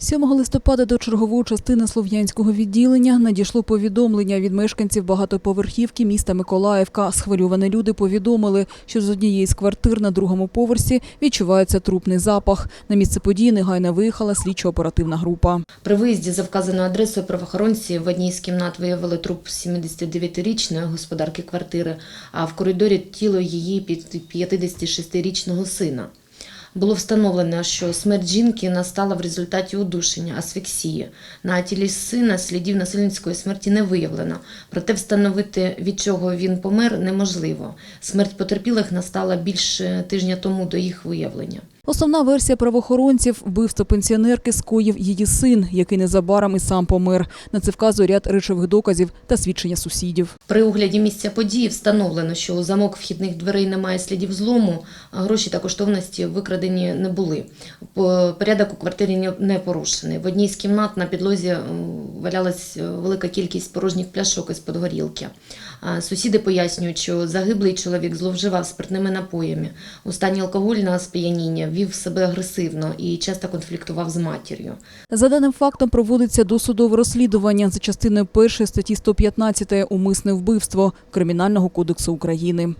7 листопада до чергової частини слов'янського відділення надійшло повідомлення від мешканців багатоповерхівки міста Миколаївка. Схвилювані люди повідомили, що з однієї з квартир на другому поверсі відчувається трупний запах. На місце події негайно виїхала слідчо-оперативна група. При виїзді за вказаною адресою правоохоронці в одній з кімнат виявили труп 79-річної господарки квартири, а в коридорі тіло її під- 56-річного сина. Було встановлено, що смерть жінки настала в результаті удушення, асфіксії. На тілі сина слідів насильницької смерті не виявлено, проте встановити, від чого він помер, неможливо. Смерть потерпілих настала більше тижня тому до їх виявлення. Основна версія правоохоронців – вбивство пенсіонерки скоїв її син, який незабаром і сам помер. На це вказує ряд речових доказів та свідчення сусідів. При огляді місця події встановлено, що у замок вхідних дверей немає слідів злому, а гроші та коштовності викрадені не були. Порядок у квартирі не- порушений. В одній з кімнат на підлозі валялась е, велика кількість порожніх пляшок із-під горілки. Сусіди пояснюють, що загиблий чоловік зловживав спиртними напоями. У стані алкогольного сп'яніння вів себе агресивно і часто конфліктував з матір'ю. За даним фактом проводиться досудове розслідування за частиною 1 статті 115 «Умисне вбивство» Кримінального кодексу України.